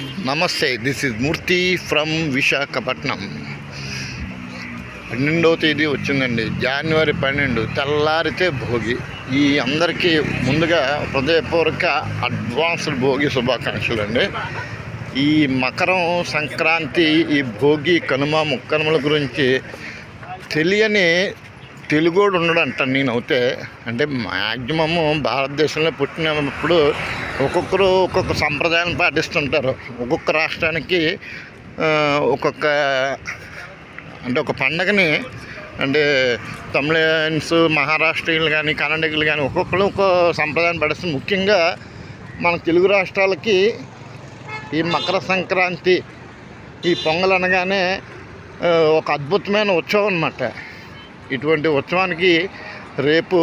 నమస్తే this is Murthy from Visakhapatnam. పన్నెండవ తేదీ వచ్చిందండి జనవరి పన్నెండు తెల్లారితే భోగి. ఈ అందరికీ ముందుగా హృదయపూర్వక అడ్వాన్స్డ్ భోగి శుభాకాంక్షలు అండి. ఈ మకరం సంక్రాంతి ఈ భోగి కనుమ ముక్కనుమల గురించి తెలియని తెలుగోడు ఉండడు అంటాను నేను అంటే మ్యాక్సిమము భారతదేశంలో పుట్టినప్పుడు ఒక్కొక్కరు ఒక్కొక్క సంప్రదాయం పాటిస్తుంటారు. ఒక్కొక్క రాష్ట్రానికి ఒక్కొక్క అంటే ఒక పండగని అంటే తమిళన్స్ మహారాష్ట్రీయులు కానీ కన్నడకులు కానీ ఒక్కొక్కరు ఒక్కో సంప్రదాయం పాటిస్తారు. ముఖ్యంగా మన తెలుగు రాష్ట్రాలకి ఈ మకర సంక్రాంతి ఈ పొంగల్ అనగానే ఒక అద్భుతమైన ఉత్సవం అన్నమాట. ఇటువంటి ఉత్సవానికి రేపు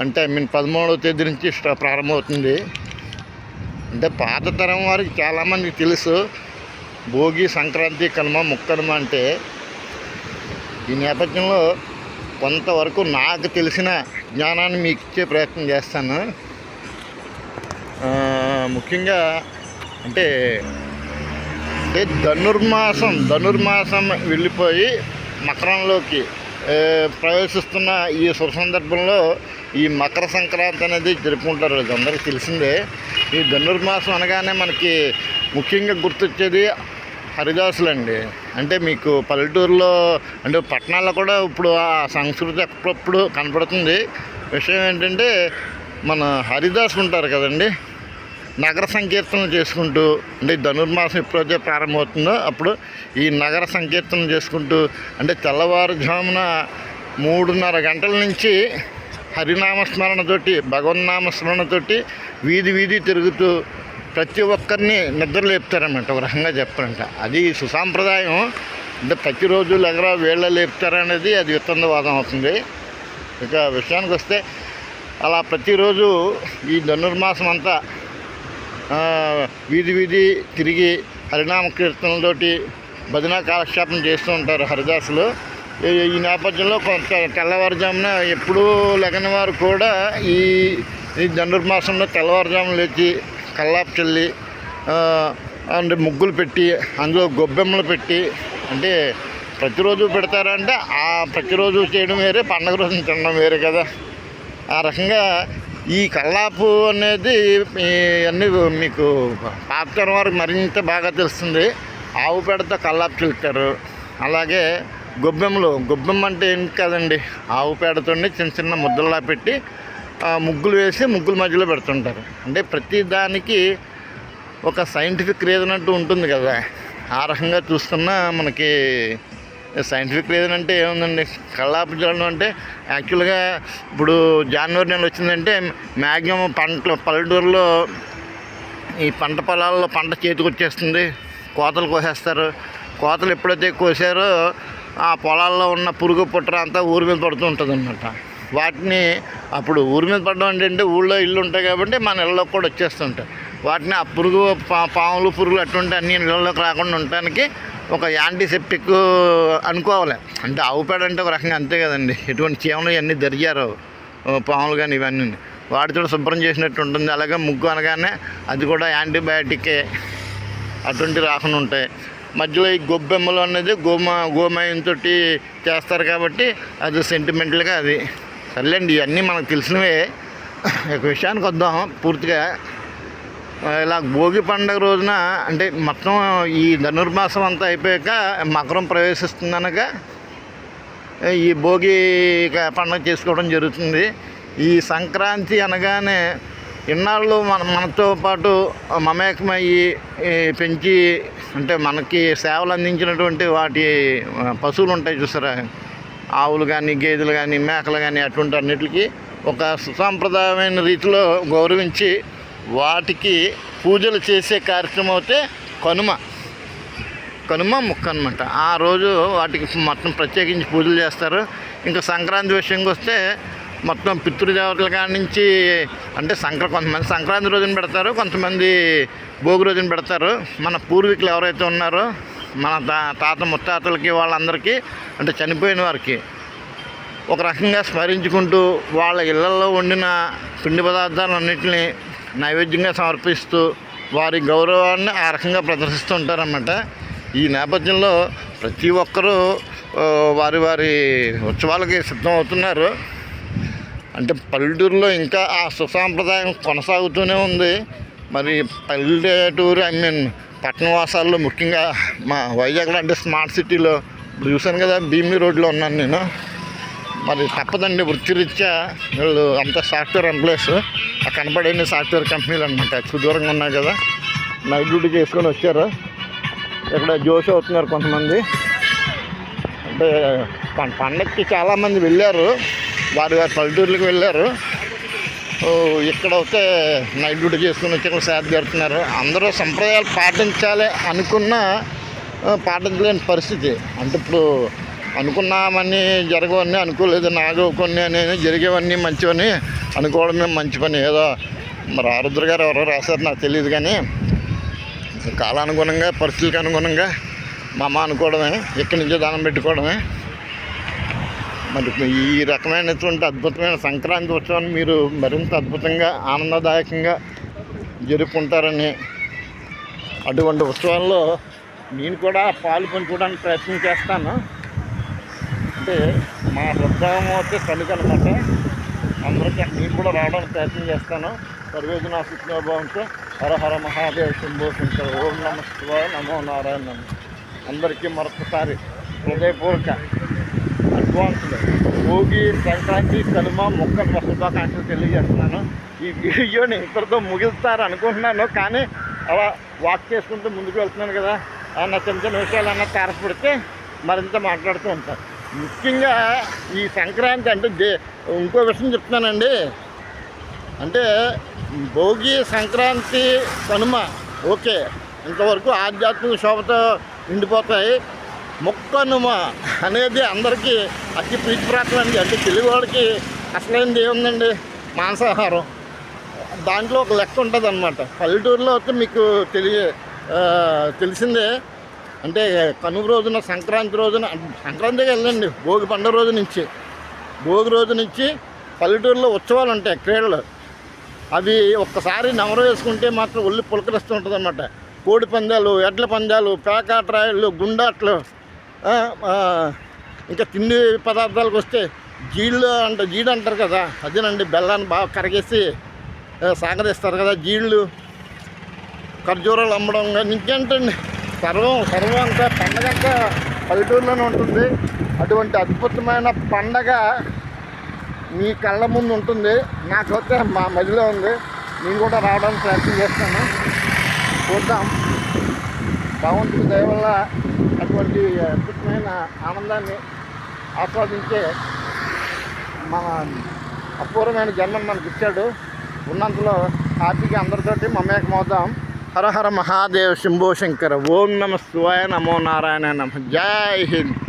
అంటే ఐ మీన్ పదమూడవ తేదీ నుంచి ప్రారంభమవుతుంది. అంటే పాత తరం వారికి చాలామందికి తెలుసు భోగి సంక్రాంతి కనుమ ముక్కనుమ అంటే ఈ నేపథ్యంలో కొంతవరకు నాకు తెలిసిన జ్ఞానాన్ని మీకు ఇచ్చే ప్రయత్నం చేస్తాను. ముఖ్యంగా అంటే అంటే ధనుర్మాసం ధనుర్మాసం వెళ్ళిపోయి మకరంలోకి ప్రవేశిస్తున్న ఈ శుభ సందర్భంలో ఈ మకర సంక్రాంతి అనేది జరుపుకుంటారు ఇది అందరికీ తెలిసిందే. ఈ ధనుర్మాసం అనగానే మనకి ముఖ్యంగా గుర్తొచ్చేది హరిదాసులండి. అంటే మీకు పల్లెటూరులో అంటే పట్టణాల్లో కూడా ఇప్పుడు ఆ సంస్కృతి అప్పుడప్పుడు కనపడుతుంది. విషయం ఏంటంటే మన హరిదాసులు ఉంటారు కదండి. నగర సంకీర్తనలు చేసుకుంటూ అంటే ధనుర్మాసం ఎప్పుడైతే ప్రారంభమవుతుందో అప్పుడు ఈ నగర సంకీర్తనలు చేసుకుంటూ అంటే తెల్లవారుజామున మూడున్నర గంటల నుంచి హరినామస్మరణతోటి భగవన్నామస్మరణతోటి వీధి వీధి తిరుగుతూ ప్రతి ఒక్కరిని నిద్ర లేపుతారన్నమాట ఒక రకంగా చెప్పారంట అది సుసాంప్రదాయం. అంటే ప్రతిరోజు ఎగరా వేళ్ళ లేపుతారనేది అది విత్తందవాదం అవుతుంది. ఇక విషయానికి వస్తే అలా ప్రతిరోజు ఈ ధనుర్మాసం అంతా వీధి వీధి తిరిగి హరినామ కీర్తనలతోటి భజన కాలక్షేపం చేస్తూ ఉంటారు హరిదాసులు. ఈ నేపథ్యంలో కొంత తెల్లవారుజామున ఎప్పుడూ లెగని వారు కూడా ఈ ఈ ధనుర్మాసంలో తెల్లవారుజామున లేచి కల్లాపు చల్లి అంటే ముగ్గులు పెట్టి అందులో గొబ్బెమ్మలు పెట్టి అంటే ప్రతిరోజు పెడతారంటే ఆ ప్రతిరోజు చేయడం వేరే పండగ రోజున తినడం వేరే కదా. ఆ రకంగా ఈ కల్లాపు అనేది అన్నీ మీకు పాతరం వారికి మరింత బాగా తెలుస్తుంది. ఆవు పేడతో కల్లాపు చిలుతారు అలాగే గొబ్బెమ్మలు గొబ్బెమ్మ అంటే ఏంటి కదండి? ఆవు పేడతో చిన్న చిన్న ముద్దల్లా పెట్టి ముగ్గులు వేసి ముగ్గుల మధ్యలో పెడుతుంటారు. అంటే ప్రతి దానికి ఒక సైంటిఫిక్ రీజన్ అంటూ ఉంటుంది కదా. ఆ రకంగా చూస్తున్నా మనకి సైంటిఫిక్ రీజన్ అంటే ఏముందండి? కల్లాపు జల్లడం అంటే యాక్చువల్గా ఇప్పుడు జనవరి నెల వచ్చిందంటే మ్యాక్సిమం పంటలు పల్లెటూరులో ఈ పంట పొలాల్లో పంట చేతికి వచ్చేస్తుంది. కోతలు కోసేస్తారు. కోతలు ఎప్పుడైతే కోసారో ఆ పొలాల్లో ఉన్న పురుగు పుట్ర అంతా ఊరి మీద పడుతూ ఉంటుంది అనమాట వాటిని అప్పుడు ఊరి మీద పడడం అంటే ఊళ్ళో ఇల్లు ఉంటాయి కాబట్టి మన ఇళ్ళలోకి కూడా వచ్చేస్తుంటాయి. వాటిని ఆ పురుగు పా- పాములు పురుగులు అటువంటి అన్ని ఇళ్ళలోకి రాకుండా ఉండటానికి ఒక యాంటీసెప్టిక్ అనుకోవాలి. అంటే ఆవు పేడ అంటే ఒక రకంగా అంతే కదండి. ఎటువంటి చీమలు ఇవన్నీ దరిచారు పాములు కానీ ఇవన్నీ వాటితో శుభ్రం చేసినట్టు ఉంటుంది. అలాగే ముగ్గు అనగానే అది కూడా యాంటీబయాటికే అటువంటి రాకుండా ఉంటాయి. మధ్యలో ఈ గొబ్బెమ్మలు అనేది గోమ గోమయంతో చేస్తారు కాబట్టి అది సెంటిమెంటల్గా అది. సర్లేండి ఇవన్నీ మనకు తెలిసినవే. ఒక విషయానికి వద్దాం. పూర్తిగా ఇలా భోగి పండుగ రోజున అంటే మొత్తం ఈ ధనుర్మాసం అంతా అయిపోయాక మకరం ప్రవేశిస్తుందనగా ఈ భోగి పండుగ చేసుకోవడం జరుగుతుంది. ఈ సంక్రాంతి అనగానే ఇన్నాళ్ళు మన మనతో పాటు మమేకమయ్యి పెంచి అంటే మనకి సేవలు అందించినటువంటి వాటి పశువులు ఉంటాయి చూసారా? ఆవులు కానీ గేదెలు కానీ మేకలు కానీ అటువంటి అన్నిటికీ ఒక సుసాంప్రదాయమైన రీతిలో గౌరవించి వాటికి పూజలు చేసే కార్యక్రమం అయితే కనుమ. కనుమ ముక్క అనమాట ఆ రోజు వాటికి మొత్తం ప్రత్యేకించి పూజలు చేస్తారు. ఇంకా సంక్రాంతి విషయంకి వస్తే మొత్తం పితృదేవతల కాడి నుంచి అంటే సంక్ర కొంతమంది సంక్రాంతి రోజున పెడతారు కొంతమంది భోగి రోజున పెడతారు. మన పూర్వీకులు ఎవరైతే ఉన్నారో మన తా తాత ముత్తాతలకి వాళ్ళందరికీ అంటే చనిపోయిన వారికి ఒక రకంగా స్మరించుకుంటూ వాళ్ళ ఇళ్ళలో వండిన పిండి పదార్థాలన్నింటినీ నైవేద్యంగా సమర్పిస్తూ వారి గౌరవాన్ని ఆ రకంగా ప్రదర్శిస్తూ ఉంటారన్నమాట. ఈ నేపథ్యంలో ప్రతి ఒక్కరూ వారి వారి ఉత్సవాలకి సిద్ధం అవుతున్నారు. అంటే పల్లెటూరులో ఇంకా ఆ సుసాంప్రదాయం కొనసాగుతూనే ఉంది. మరి పల్లెటూరు ఐ మీన్ పట్టణవాసాల్లో ముఖ్యంగా మా వైజాగ్లో అంటే స్మార్ట్ సిటీలో చూశాను కదా భీమి రోడ్లో ఉన్నాను నేను. మరి తప్పదండి. వృత్తిరీత్యా వీళ్ళు అంత సాఫ్ట్వేర్ ఎంప్లాయీస్. ఆ కనబడే సాఫ్ట్వేర్ కంపెనీలు అనమాట సుదూరంగా ఉన్నాయి కదా. నైట్ డ్యూటీ చేసుకొని వచ్చారు. ఇక్కడ జోష్ అవుతున్నారు కొంతమంది. అంటే పండగకి పండక్కి చాలామంది వెళ్ళారు. వారి వారి పల్లెటూర్లకు వెళ్ళారు. ఇక్కడ అయితే నైట్ డ్యూటీ చేసుకుని వచ్చి ఇక్కడ సేద జరుగుతున్నారు అందరూ సంప్రదాయాలు పాటించాలి అనుకున్న పాటించలేని పరిస్థితి. అంటే ఇప్పుడు అనుకున్నామని జరగవన్నీ అనుకోలేదు. నాకు కొన్ని అనేది జరిగేవన్నీ మంచివని అనుకోవడమే మంచి పని. ఏదో మరి ఆరుద్ర గారు ఎవరో రాశారు నాకు తెలియదు కానీ కాలానుగుణంగా పరిస్థితులకు అనుగుణంగా మా అమ్మ అనుకోవడమే ఇక్కడి నుంచే దానం పెట్టుకోవడమే. మరి ఈ రకమైనటువంటి అద్భుతమైన సంక్రాంతి ఉత్సవాన్ని మీరు మరింత అద్భుతంగా ఆనందదాయకంగా జరుపుకుంటారని అటువంటి ఉత్సవాల్లో నేను కూడా పాలు పంచుకోవడానికి ప్రయత్నం చేస్తాను. అంటే మా హృదయం అయితే తల్లికి అనమాట అందరికీ నేను కూడా రావడానికి ప్రయత్నం చేస్తాను. సర్వేజన సుఖ్నోభవంతో హర హర మహాదేవ్ శంభో శంకర్. ఓం నమ శివాయ నమో నారాయణ. అందరికీ మరొకసారి హృదయపూర్వక అడ్వాన్స్లో. భోగి సంక్రాంతి కనుమ మొక్క శుభాకాంక్షలు తెలియజేస్తున్నాను. ఈ వీడియోని ఇక్కడితో ముగిస్తారు అనుకుంటున్నాను కానీ అలా వాక్ చేసుకుంటూ ముందుకు వెళ్తున్నాను కదా. అన్న చిన్న చిన్న విషయాలు అన్న తారపడితే మరింత మాట్లాడుతూ ఉంటాను. ముఖ్యంగా ఈ సంక్రాంతి అంటే దే ఇంకో విషయం చెప్తున్నానండి. అంటే భోగి సంక్రాంతి కనుమ ఓకే ఇంతవరకు ఆధ్యాత్మిక శోభతో నిండిపోతాయి. మొక్కనుమ అనేది అందరికీ అతి ప్రీతిప్రాతమైనది అంటే తెలుగువాడికి అసలైంది ఏముందండి? మాంసాహారం. దాంట్లో ఒక లెక్క ఉంటుంది అనమాట పల్లెటూరులో అయితే మీకు తెలియ తెలిసిందే. అంటే కనుమ రోజున సంక్రాంతి రోజున సంక్రాంతికి వెళ్ళండి భోగి పండుగ రోజు నుంచి. భోగి రోజు నుంచి పల్లెటూరులో ఉత్సవాలు ఉంటాయి క్రీడలు. అవి ఒక్కసారి నవర వేసుకుంటే మాత్రం ఒళ్ళు పులకరిస్తూ ఉంటుంది అనమాట కోడి పందాలు ఎడ్ల పందాలు పేకాట్రాయలు గుండాట్లు ఇంకా తిండి పదార్థాలకు వస్తే జీళ్ళు అంట జీడు అంటారు కదా అదేనండి బెల్లాన్ని బాగా కరిగేసి సాగదీస్తారు కదా జీళ్ళు. ఖర్జూరాలు అమ్మడం కానీ ఇంకేంటండి? సర్వం సర్వం అంతా పండగ అంతా పల్లెటూరులోనే ఉంటుంది. అటువంటి అద్భుతమైన పండగ మీ కళ్ళ ముందు ఉంటుంది. నాకైతే మా మదిలో ఉంది. నేను కూడా రావడానికి ప్రయత్నం చేస్తాను. చూద్దాం. భగవంతుడి దయవల్ల అటువంటి అద్భుతమైన ఆనందాన్ని ఆస్వాదించే మన అపూర్వమైన జన్మను మనకి ఇచ్చాడు ఉన్నంతలో హ్యాపీగా అందరితోటి మమేకమవుదాం. హర హర మహాదేవ్ శంభో శంకర ఓం నమ శివాయ నమో నారాయణ నమ. జై హింద్.